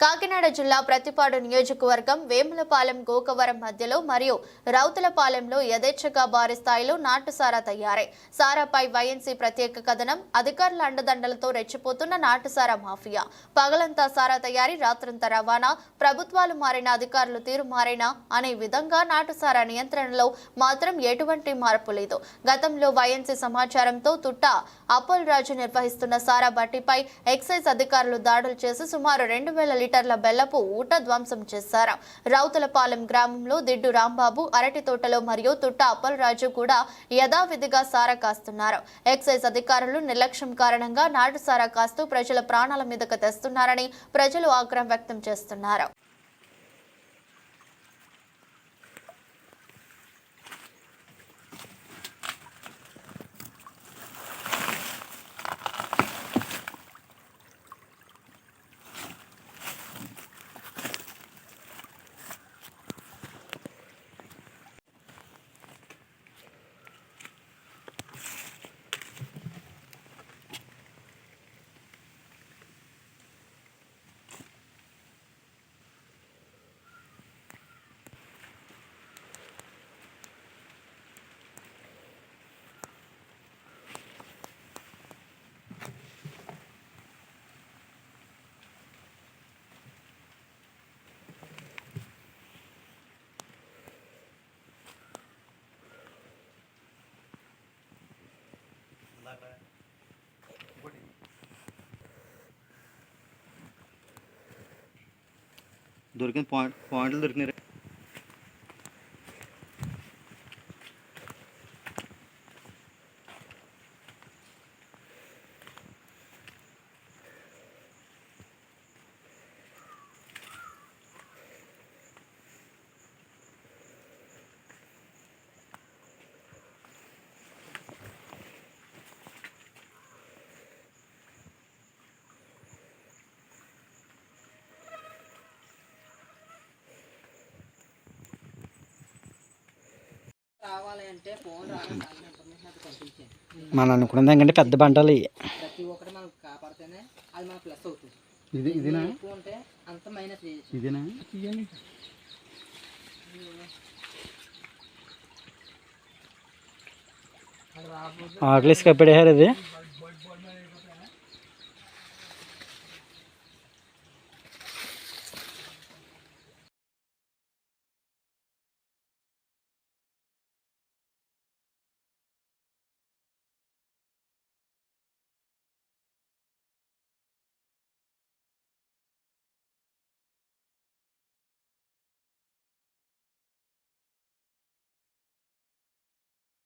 కాకినాడ జిల్లా ప్రతిపాడు నియోజకవర్గం వేములపాలెం గోకవరం మధ్యలో మరియు రౌతులపాలెంలో యథేచ్ఛగా భారీ స్థాయిలో నాటుసారా తయారై. సారాపై వైఎన్సీ ప్రత్యేక కథనం అధికారుల అండదండలతో రెచ్చిపోతున్న నాటుసారా మాఫియా. పగలంతా సారా తయారీ రాత్రంతా రవాణా ప్రభుత్వాలు మారిన అధికారులు తీరు మారినా అనే విధంగా నాటుసారా నియంత్రణలో మాత్రం ఎటువంటి మార్పు లేదు. గతంలో వైఎన్సీ సమాచారంతో తుట్ట అపోల్ రాజు నిర్వహిస్తున్న సారా బట్టిపై ఎక్సైజ్ అధికారులు దాడులు చేసి సుమారు రెండు వేల లీటర్ల బెల్లపు ఊట ధ్వంసం చేశారు. రౌతులపాలెం గ్రామంలో దిడ్డు రాంబాబు అరటి తోటలో మరియు తుట్ట అప్పలరాజు కూడా యథావిధిగా సారా కాస్తున్నారు. ఎక్సైజ్ అధికారులు నిర్లక్ష్యం కారణంగా నాటు సారా కాస్తూ ప్రజల ప్రాణాల మీదకు తెస్తున్నారని ప్రజలు ఆగ్రహం వ్యక్తం చేస్తున్నారు. దొరికిన పాయింట్ పాయింట్లు దొరికినాయి. మనం అనుకున్న దానికంటే పెద్ద బండలు ప్రతి ఒక్కటి మనం కాపాడితేనే అది మనకు ప్లస్ అవుతుంది. ఇది ఇదేనా? ఎక్కువ ఉంటే అంత మైనస్ చేయొచ్చు ఇదేనా? అది రాకపోతే ఆకలిసి కప్పెడేశారు అది